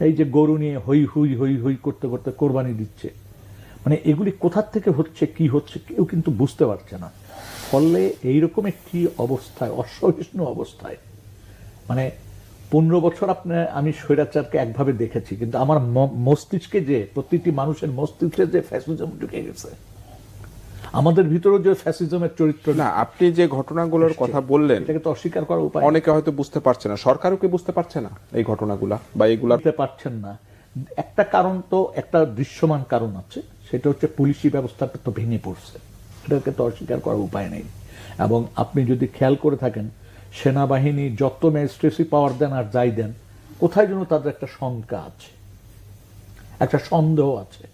এই যে গরু নিয়ে হই হুই হই হই করতে করতে কোরবানি দিচ্ছে। মানে এগুলি কোথার থেকে হচ্ছে, কি হচ্ছে, কেউ কিন্তু বুঝতে পারছে না। ফলে এইরকম একটি অবস্থায়, অসহিষ্ণু অবস্থায়? মানে পনেরো বছর আপনার আমি স্বৈরাচারকে একভাবে দেখেছি, কিন্তু আমার মস্তিষ্কে যে, প্রতিটি মানুষের মস্তিষ্কে যে ফ্যাসিজম ঢুকে গেছে আমাদের ভিতরে যে ফ্যাসিজমের চরিত্র না আপনি যে ঘটনাগুলোর কথা বললেন এটাকে তো অস্বীকার করার উপায় অনেকে হয়তো বুঝতে পারছে না। সরকারও কি বুঝতে পারছে না এই ঘটনাগুলা বা এগুলা? দিতে পারছেন না। একটা কারণ তো একটা দৃশ্যমান কারণ আছে সেটা হচ্ছে পুলিশি ব্যবস্থাটা তো ভেঙে পড়ছে। এটাকে তো অস্বীকার করার উপায় নেই। এবং আপনি যদি খেয়াল করে থাকেন সেনাবাহিনী যত ম্যাজিস্ট্রেসি পাওয়ার দেন আর যাই দেন কোথায় যেন তাদের একটা শঙ্কা আছে একটা সন্দেহ আছে।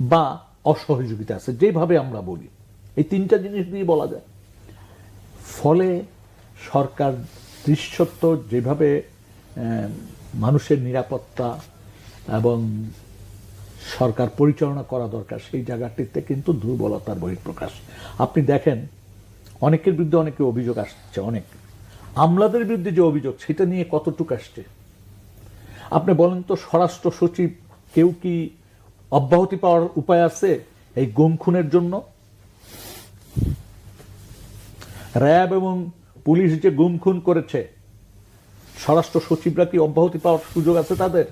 বা অসহযোগিতা আছে, যেভাবে আমরা বলি। এই তিনটা জিনিস দিয়ে বলা যায়। ফলে সরকার দৃশ্যত যেভাবে মানুষের নিরাপত্তা এবং সরকার পরিচালনা করা দরকার, সেই জায়গাটিতে কিন্তু দুর্বলতার বহিঃপ্রকাশ। আপনি দেখেন, অনেকের বিরুদ্ধে অনেকে অভিযোগ আসছে, অনেক। আমলাদের বিরুদ্ধে যে অভিযোগ, সেটা নিয়ে কতটুকু আসছে? আপনি বলেন তো, স্বরাষ্ট্র সচিব কেউ কি অব্যাহতি পাওয়ার উপায় আছে এই গুম খুনের জন্য? র্যাব এবং পুলিশ যে গুম খুন করেছে স্বরাষ্ট্র সচিবরা কি অব্যাহতি পাওয়ার সুযোগ আছে তাদের?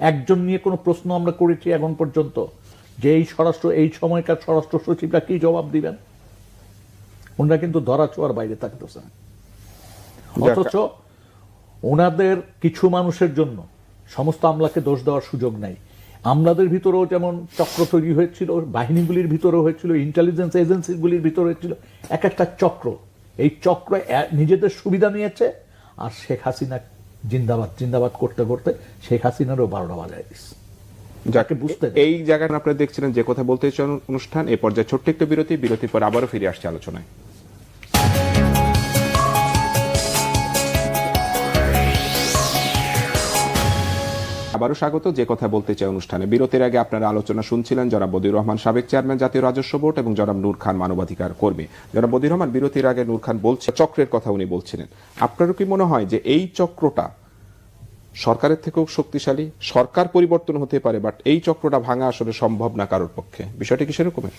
একজন নিয়ে কোনো প্রশ্ন আমরা করেছি এখন পর্যন্ত। যে এই স্বরাষ্ট্র এই সময়কার স্বরাষ্ট্র সচিবরা কি জবাব দিবেন? ওনারা কিন্তু ধরা ছোঁয়ার বাইরে থাকতেছেন। অথচ ওনাদের কিছু মানুষের জন্য সমস্ত আমলাকে দোষ দেওয়ার সুযোগ নাই। আমলাদের ভিতরেও যেমন চক্র তৈরি হয়েছিল বাহিনীগুলির ভিতরে হয়েছিল ইন্টেলিজেন্স এজেন্সিগুলির ভিতরে হয়েছিল এক একটা চক্র। এই চক্র নিজেদের সুবিধা নিয়েছে আর শেখ হাসিনা জিন্দাবাদ জিন্দাবাদ করতে করতে শেখ হাসিনারও বারোটা বাজায় দিচ্ছে যাকে বুঝতে এই জায়গাটা আপনারা দেখছিলেন যে কথা বলতে চান অনুষ্ঠান এ পর্যায়ে ছোট্ট একটু বিরতি বিরতির পর আবারও ফিরে আসছে আলোচনায়। আবারও স্বাগত। যে কথা বলতে চাই অনুষ্ঠানে। বিরতির আগে আপনারা আলোচনা শুনছিলেন জনাব বদিউর রহমান সাবেক চেয়ারম্যান জাতীয় রাজস্ব বোর্ড এবং জনাব নূর খান মানবাধিকার কর্মী। জনাব বদিউর রহমান বিরতির আগে নূর খান বলছে চক্রের কথা উনি বলছিলেন। আপনারও কি মনে হয় যে এই চক্রটা সরকারের থেকেও শক্তিশালী? সরকার পরিবর্তন হতে পারে বাট এই চক্রটা ভাঙা আসলে সম্ভব না কারোর পক্ষে? বিষয়টা কি সেরকমের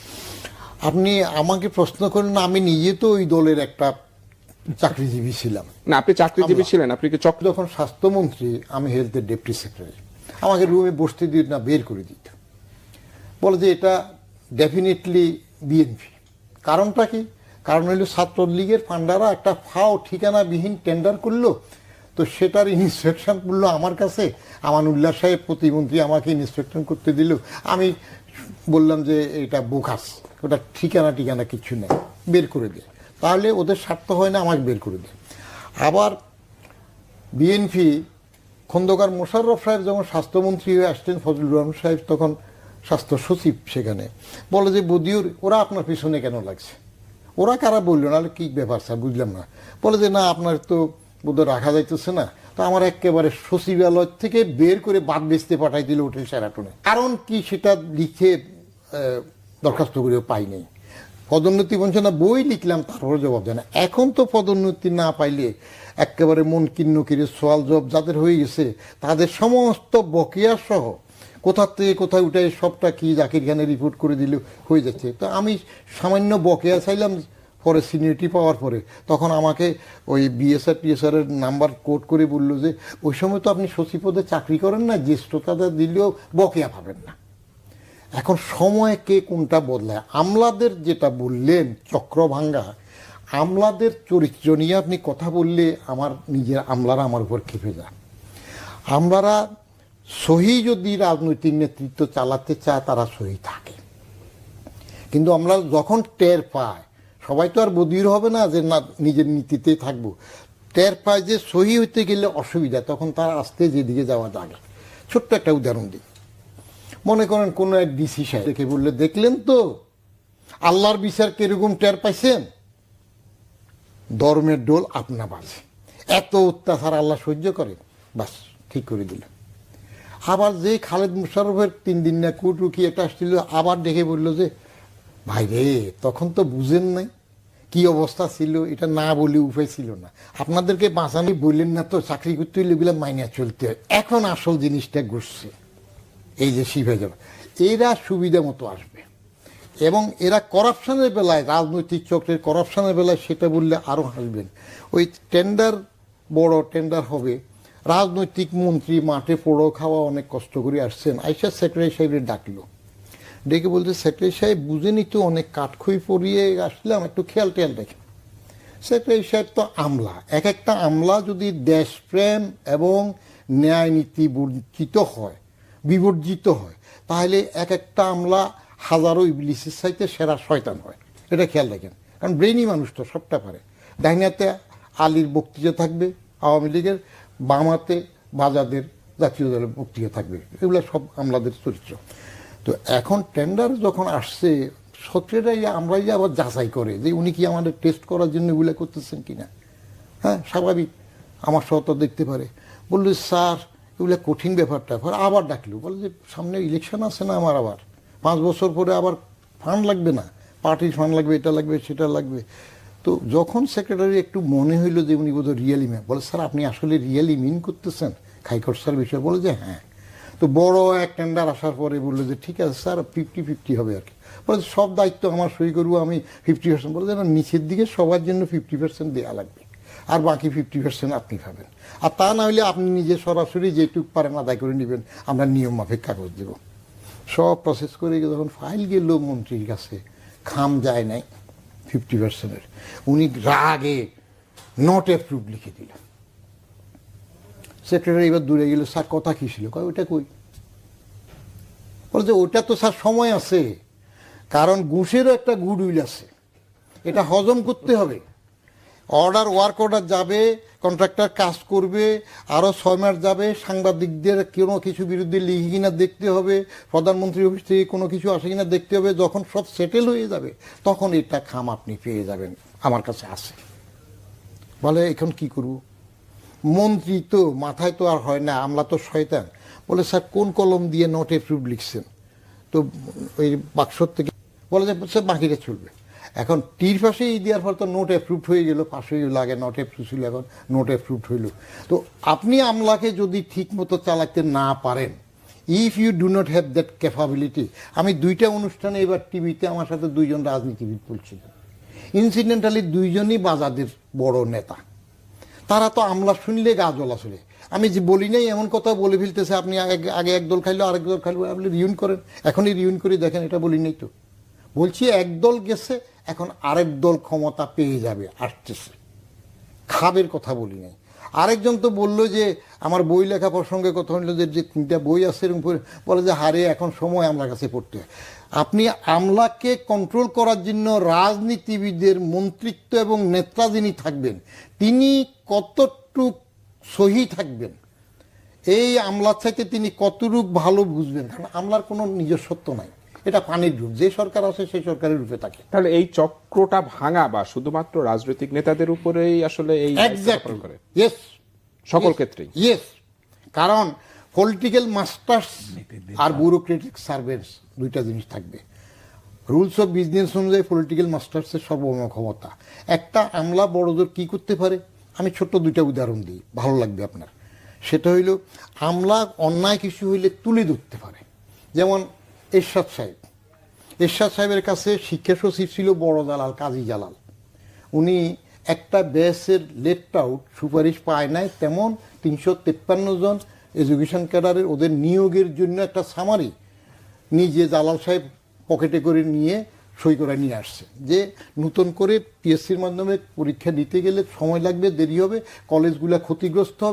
আপনি আমাকে প্রশ্ন করেন আমি নিজে তো ওই দলের একটা চাকরিজীবী ছিলাম। না আপনি চাকরিজীবী ছিলেন আপনি কি চক্র যখন স্বাস্থ্যমন্ত্রী আমি হেলথের ডেপুটি সেক্রেটারি আমাকে রুমে বসতে দিত না, বের করে দিত। বলে যে এটা ডেফিনেটলি বিএনপি কারণটা কি? কারণ হলো ছাত্রলীগের ফান্ডারা একটা ফাও ঠিকানাবিহীন টেন্ডার করল, তো সেটার ইন্সপেকশন করল আমার কাছে। আমানুল্লাহ সাহেব প্রতিমন্ত্রী আমাকে ইন্সপেকশন করতে দিল। আমি বললাম যে এটা বোকাস, ওটা ঠিকানা ঠিকানা কিছু নেই, বের করে দে। তাহলে ওদের স্বার্থ হয় না, আমাকে বের করে দে। আবার বিএনপি খন্দকার মোশাররফ সাহেব যখন স্বাস্থ্যমন্ত্রী হয়ে আসতেন, ফজলুর রহমান সাহেব তখন স্বাস্থ্য সচিব সেখানে। বলে যে, বদিউর, ওরা আপনার পিছনে কেন লাগছে? ওরা কারা বলল? নাহলে কি ব্যাপার স্যার, বুঝলাম না। বলে যে, না, আপনার তো বোধহয় রাখা যাইতেছে না। তো আমার একেবারে সচিবালয় থেকে বের করে বাদ বেচতে পাঠাই দিল হোটেল সেরাটনে কারণ কি সেটা লিখে দরখাস্ত করেও পাই নাই। পদোন্নতি বলছে না, বই লিখলাম, তারপরে জবাব দেয় না। এখন তো পদোন্নতি না পাইলে একেবারে মন কিন্ন কিরে সোয়াল জব যাদের হয়ে গেছে, তাদের সমস্ত বকেয়া সহ কোথার থেকে কোথায় উঠে সবটা কি জাকির খানে রিপোর্ট করে দিলে হয়ে যাচ্ছে। তো আমি সামান্য বকেয়া চাইলাম পরে সিনিয়রিটি পাওয়ার পরে। তখন আমাকে ওই বিএসআর টিএসআর এর নাম্বার কোড করে বলল যে, ওই সময় তো আপনি সচিব পদে চাকরি করেন না জ্যেষ্ঠতা দিলেও বকেয়া পাবেন না। এখন সময় কে কোনটা বদলায়? আমলাদের যেটা বললেন, চক্রভাঙ্গা, আমলাদের চরিত্র নিয়ে আপনি কথা বললে আমার নিজের আমলারা আমার উপর খেপে যায়। আমলারা সহি যদি রাজনৈতিক নেতৃত্ব চালাতে চায়, তারা সহি থাকে। কিন্তু আমরা যখন টের পায় সবাই তো আর বদির হবে না যে না, নিজের নীতিতেই থাকব। টের পায় যে সহি হইতে গেলে অসুবিধা, তখন তার আস্তে যেদিকে যাওয়া যাবে। ছোট্ট একটা উদাহরণ দিই। মনে করেন কোনো এক ডিসি সাহেব দেখে বললে, দেখলেন তো? আল্লাহর বিচার কীরকম টের পাইছেন? ধর্মের ডোল আপনা বাজে। এত অত্যাচার আল্লাহ সহ্য করে বাস, ঠিক করে দিল আবার যে খালেদ মুশারফের তিন দিন না কুটু কি একটা আসছিল, আবার দেখে বলল যে, ভাই রে, তখন তো বুঝেন নাই কি অবস্থা ছিল, এটা না বলে উপায় ছিল না। আপনাদেরকে বাঁচানি বললেন না তো, চাকরি করতে হইলে মাইনে চলতে হয়। এখন আসল জিনিসটা ঘুরছে। এই যে শিবে যাবে। এরা সুবিধা মতো আসবে। এবং এরা করাপশনের বেলায়, রাজনৈতিক চক্রের করাপশনের বেলায় সেটা বললে আরও হাসবেন। ওই টেন্ডার বড় টেন্ডার হবে। রাজনৈতিক মন্ত্রী মাঠে পোড়ো খাওয়া অনেক কষ্ট করে আসছেন। আইসা সেক্রেটারি সাহেবের ডাকলো। ডেকে বলতে সেক্রেটারি সাহেব, বুঝেনি তো অনেক কাঠখই পরিয়ে আসলাম, একটু খেয়াল টেয়াল রেখে সেক্রেটারি সাহেব তো আমলা। এক একটা আমলা যদি দেশপ্রেম এবং ন্যায় নীতি বর্জিত হয় বিবর্জিত হয়। তাহলে এক একটা আমলা হাজারো ইবলিসের সাইতে সেরা শয়তান হয়। এটা খেয়াল রাখেন। কারণ ব্রেনই মানুষ তো, সবটা পারে। ডাইনাতে আলীর বক্তৃতা থাকবে, আওয়ামী লীগের বামাতে বাজাদের জাতীয় দলের বক্তৃতা থাকবে। এগুলো সব আমলাদের চরিত্র। তো এখন টেন্ডার যখন আসছে সত্রেরাই আমরাই আবার যাচাই করে যে উনি কি আমাদের টেস্ট করার জন্য এগুলো করতেছেন কি না হ্যাঁ স্বাভাবিক। আমার সহ দেখতে পারে। বলল, স্যার এগুলো কঠিন ব্যাপারটা। পরে আবার ডাকলো, বলে যে, সামনে ইলেকশন আছে না আমার আবার? পাঁচ বছর পরে আবার ফান্ড লাগবে না? পার্টির ফান্ড লাগবে, এটা লাগবে, সেটা লাগবে। তো যখন সেক্রেটারি একটু মনে হইল যে, উনি বোধহয় রিয়েলি মেন বলে, স্যার, আপনি আসলে রিয়েলি মিন করতেছেন? খাইকর স্যার বিষয়ে বলে যে হ্যাঁ। তো বড় এক টেন্ডার আসার পরে বলল যে, ঠিক আছে স্যার ফিফটি ফিফটি হবে আর কি। বলে, সব দায়িত্ব আমার সই করব, আমি ফিফটি পার্সেন্ট বলে যে নিচের দিকে সবার জন্য ফিফটি পার্সেন্ট দেওয়া লাগবে। আর বাকি ফিফটি পার্সেন্ট আপনি পাবেন আর তা না হলে আপনি নিজে সরাসরি যেটুক পারেন আদায় করে নেবেন, আমরা নিয়ম মাফিক কাগজ দেব। সব প্রসেস করে যখন ফাইল গেল মন্ত্রীর কাছে খাম যায় নাই ফিফটি পার্সেন্টের উনি রাগে নট অ্যাপ্রুভ লিখে দিল সেক্রেটারি এবার দূরে গেল, স্যার, কথা কী ছিল? কয় ওটা কই? বলে যে ওটা তো স্যার সময় আছে। কারণ ঘুষেরও একটা গুড উইল আছে। এটা হজম করতে হবে। অর্ডার ওয়ার্ক অর্ডার যাবে কন্ট্রাক্টর কাজ করবে আরও ছয় মাস যাবে, সাংবাদিকদের কোনো কিছু বিরুদ্ধে লিখে কিনা দেখতে হবে, প্রধানমন্ত্রী অফিস থেকে কোনো কিছু আসে কিনা দেখতে হবে, যখন সব সেটেল হয়ে যাবে, তখন এটা খাম আপনি পেয়ে যাবেন, আমার কাছে আছে। বলে, এখন কি করব? মন্ত্রী তো মাথায় তো আর হয় না, আমলা তো শয়তান। বলে, স্যার, কোন কলম দিয়ে নট এপ্রুভ লিখছেন? তো ওই বাক্সর থেকে বলে যে স্যার, বাকিটা চলবে। এখন টির পাশে এই দেওয়ার পর তো নোট অ্যাপ্রুভড হয়ে গেল, পাশে হয়ে লাগে নট অ্যাপ্রুভ ছিল, এখন নোট অ্যাপ্রুভড হইল। তো আপনি আমলাকে যদি ঠিক মতো চালাতে না পারেন if you do not have that capability আমি দুইটা অনুষ্ঠানে এবার টিভিতে আমার সাথে দুইজন রাজনীতিবিদ বলছিলেন ইনসিডেন্টালি দুইজনই বাজাদের বড় নেতা। তারা তো আমলা শুনলে গা চলে। আমি যে বলি নাই, এমন কথা বলে ফেলতেছে, আপনি আগে আগে এক দল খাইলো, আরেক দল খাইলো, আপনি রিউন করেন। এখনই রিউন করে, দেখেন এটা বলি নাই তো। বলছি এক দল গেছে, এখন আরেক দল ক্ষমতা পেয়ে যাবে, আসতেছে। খাবের কথা বলি নাই। আরেকজন তো বলল যে, আমার বই লেখা প্রসঙ্গে কথা হলো যে তিনটা বই আছে এরকম বলে যে, হারে, এখন সময় আমলার কাছে পড়তে হয়। আপনি আমলাকে কন্ট্রোল করার জন্য রাজনীতিবিদের মন্ত্রিত্ব এবং নেতা যিনি থাকবেন, তিনি কতটুক সহি থাকবেন? এই আমলার চাইতে তিনি কতটুক ভালো বুঝবেন? কারণ আমলার কোনো নিজস্বত্ব নাই। এটা পানির রূপ যে সরকার আছে সেই সরকারের রূপে থাকে। তাহলে এই চক্রটা ভাঙা বা শুধুমাত্র রাজনৈতিক নেতাদের উপরেই আসলে এই করে? ইয়েস সকল ক্ষেত্রেই? ইয়েস কারণ পলিটিক্যাল মাস্টার্স আর ব্যুরোক্রেটিক সার্ভেন্টস দুইটা জিনিস থাকবে। রুলস অফ বিজনেস অনুযায়ী পলিটিক্যাল মাস্টার্সের সর্বম ক্ষমতা একটা আমলা বড়দের কি করতে পারে? আমি ছোট্ট দুইটা উদাহরণ দিই ভালো লাগবে আপনার। সেটা হইল আমলা অন্যায় কিছু হইলে তুলে ধরতে পারে। যেমন এরশাদ সাহেব। এরশাদ সাহেবের কাছে শিক্ষা সচিব ছিল বড় জালাল কাজী জালাল। উনি একটা ব্যাসের লেফট আউট সুপারিশ পায় নাই, তেমন তিনশো তেপ্পান্ন জন এডুকেশন ক্যাডারের ওদের নিয়োগের জন্য একটা সামারি নিজে জালাল সাহেব পকেটে করে নিয়ে সই করে নিয়ে আসছে। যে নতুন করে পিএসসির মাধ্যমে পরীক্ষা দিতে গেলে সময় লাগবে, দেরি হবে কলেজগুলো ক্ষতিগ্রস্ত হবে